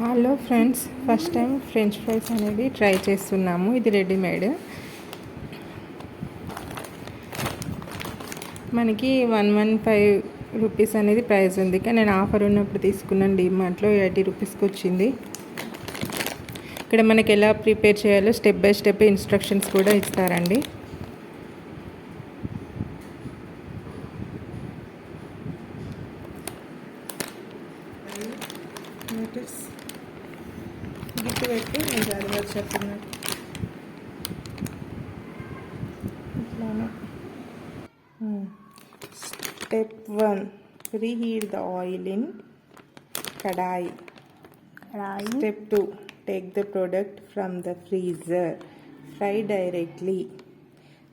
Hello friends first time French fries అనేది try చేస్తున్నాము. ఇది రెడీమేడ్ మనకి వన్ వన్ ఫైవ్ రూపీస్ అనేది ప్రైస్ ఉంది. కానీ నేను ఆఫర్ ఉన్నప్పుడు తీసుకున్నాను. డిమార్ట్లో ఎయిటీ రూపీస్కి వచ్చింది. ఇక్కడ మనకి ఎలా ప్రిపేర్ చేయాలో స్టెప్ బై స్టెప్ ఇన్స్ట్రక్షన్స్ కూడా ఇస్తారండి. Notice గిట్టు పెట్టి నేను చదివాలి చెప్తున్నాను ఇట్లానే step one reheat the oil in kadai రాయి Step 2 Take the product from the freezer. Fry directly.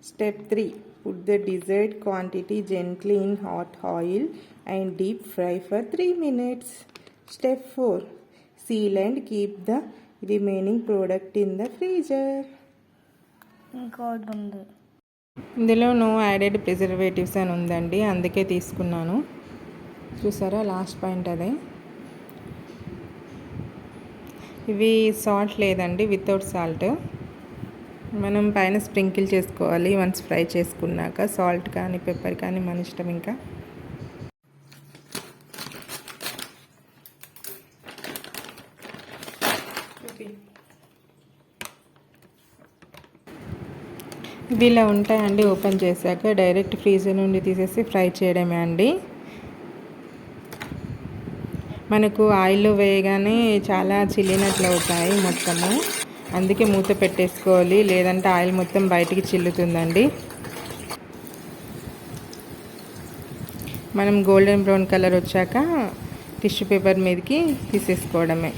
Step 3 Put the desired quantity gently in hot oil and deep fry for 3 minutes. Step 4 Seal and keep the remaining product in the freezer. ఇంకోటి ఉంది. ఇందులో no added preservatives అని ఉందండి అందుకే తీసుకున్నాను. చూసారా last point అదే. ఇవి సాల్ట్ లేదండి వితౌట్ సాల్ట్ మనం పైన స్ప్రింకిల్ చేసుకోవాలి వన్స్ ఫ్రై చేసుకున్నాక సాల్ట్ కానీ పెప్పర్ కానీ మన ఇష్టం ఇంకా. ఇవి ఇలా ఉంటాయండి ఓపెన్ చేశాక డైరెక్ట్ ఫ్రీజర్ నుండి తీసేసి ఫ్రై చేయడమే అండి. మనకు ఆయిల్లో వేయగానే చాలా చిల్లినట్లు అవుతాయి మొత్తము. అందుకే మూత పెట్టేసుకోవాలి లేదంటే ఆయిల్ మొత్తం బయటికి చిల్లుతుందండి. మనం గోల్డెన్ బ్రౌన్ కలర్ వచ్చాక టిష్యూ పేపర్ మీదకి తీసేసుకోవడమే.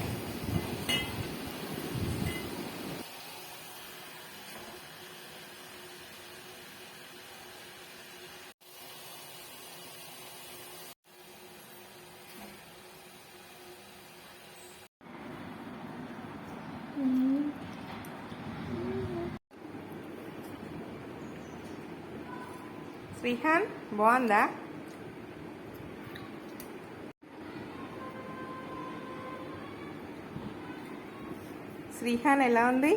శ్రీహాన్ బాగుందా శ్రీహాన్ ఎలా ఉంది?